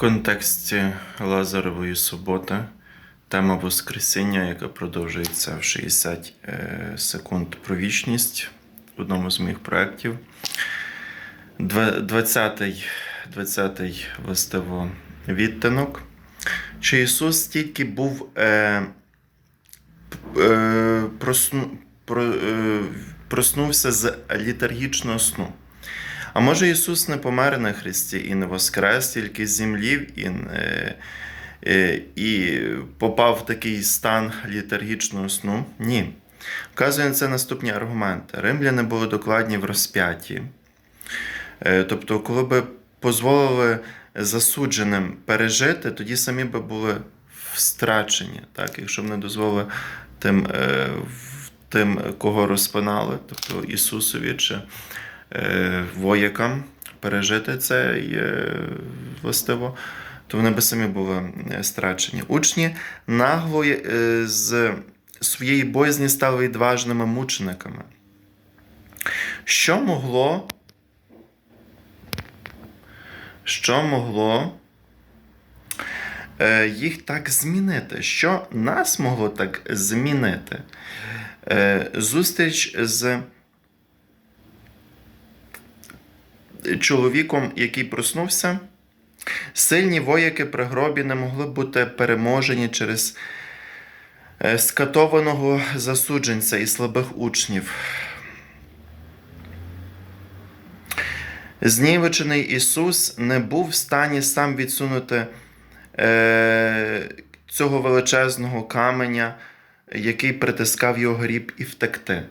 контексті Лазаревої суботи тема Воскресіння, яка продовжується в 60 е, секунд про вічність в одному з моїх проєктів. 20-й 20-й властиво відтинок. Чи Ісус тільки був е, е, просну, про, е, проснувся з літаргічного сну? А може Ісус не помер на Христі і не воскрес, тільки з землі і, не- е, і попав в такий стан літаргічного сну? Ні. Вказує на це наступні аргументи. Римляни були докладні в розп'ятті. Е, Тобто, коли би дозволили засудженим пережити, тоді самі би були страчені. Так? Якщо б не дозволили тим, е, тим, кого розпинали, тобто Ісусові чи воякам пережити це е, властиво, то вони би самі були е, страчені. Учні нагло е, з своєї боязні стали відважними мучениками. Що могло що могло е, їх так змінити? Що нас могло так змінити? Е, зустріч з чоловіком, який проснувся. Сильні вояки при гробі не могли бути переможені через е, скатованого засудженця і слабих учнів. Знівечений Ісус не був в стані сам відсунути е, цього величезного каменя, який притискав його гріб, і втекти.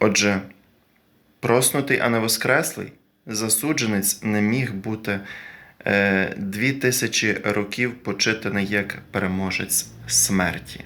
Отже, проснутий, а не воскреслий, засудженець не міг бути е, дві тисячі років почитаний як переможець смерті.